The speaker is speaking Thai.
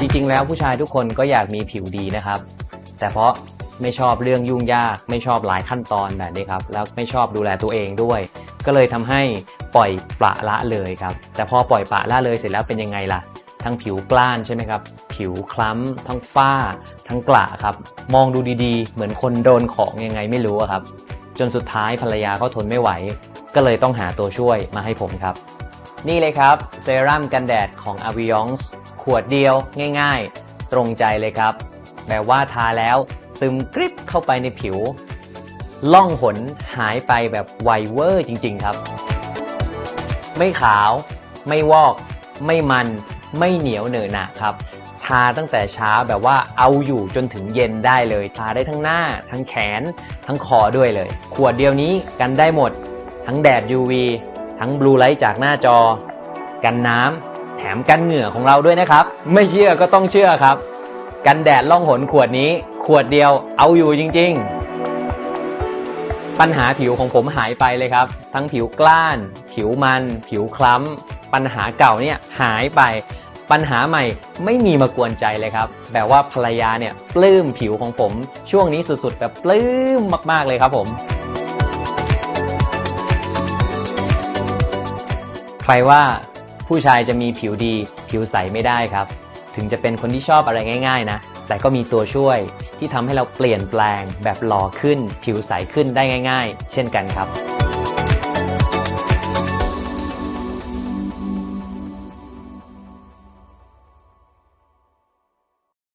จริงๆ แล้วผู้ชายทุกคนก็อยากมีผิวดีนะครับ แต่เพราะไม่ชอบเรื่องยุ่งยาก ไม่ชอบหลายขั้นตอนแบบนี้ครับ แล้วไม่ชอบดูแลตัวเองด้วย ก็เลยทำให้ปล่อยปละละเลยครับ แต่พอปล่อยปละละเลยเสร็จแล้วเป็นยังไงล่ะ ทั้งผิวกล้านใช่ไหมครับ ผิวคล้ำ ทั้งฝ้า ทั้งกระครับ มองดูดีๆ เหมือนคนโดนของยังไงไม่รู้ครับ จนสุดท้ายภรรยาก็ทนไม่ไหว ก็เลยต้องหาตัวช่วยมาให้ผมครับ นี่เลยครับเซรั่มกันแดดของ a v i o n s ขวดเดียวง่ายๆ ตรงใจเลยครับแบบว่าทาแล้วซึมกริบเข้าไปในผิว ล่องหนหายไปแบบไวเวอร์จริง ๆ ครับ ไม่ขาว ไม่วอก ไม่มัน ไม่เหนียวเหนอะหนะครับ ทาตั้งแต่เช้าแบบว่าเอาอยู่จนถึงเย็นได้เลย ทาได้ทั้งหน้า ทั้งแขน ทั้งคอด้วยเลย ขวดเดียวนี้กันได้หมด ทั้งแดด UV ทั้งบลูไลท์จากหน้าจอ กันน้ำ แถมกันเหงื่อของเราด้วยนะครับ ไม่เชื่อก็ต้องเชื่อครับ กันแดดล่องหนขวดนี้ ขวดเดียวเอาอยู่จริง ๆ ปัญหาผิวของผมหายไปเลยครับ ทั้งผิวกล้าน ผิวมัน ผิวคล้ำ ปัญหาเก่าเนี่ยหายไป ปัญหาใหม่ไม่มีมากวนใจเลยครับ แบบว่าภรรยาเนี่ยปลื้มผิวของผม ช่วงนี้สุดๆ แบบปลื้มมากๆเลยครับผมใครว่า ผู้ชายจะมีผิวดี ผิวใสไม่ได้ครับ ถึงจะเป็นคนที่ชอบอะไรง่ายๆนะ แต่ก็มีตัวช่วยที่ทำให้เราเปลี่ยนแปลงแบบหล่อขึ้น ผิวใสขึ้นได้ง่าย ๆ เช่นกันครับ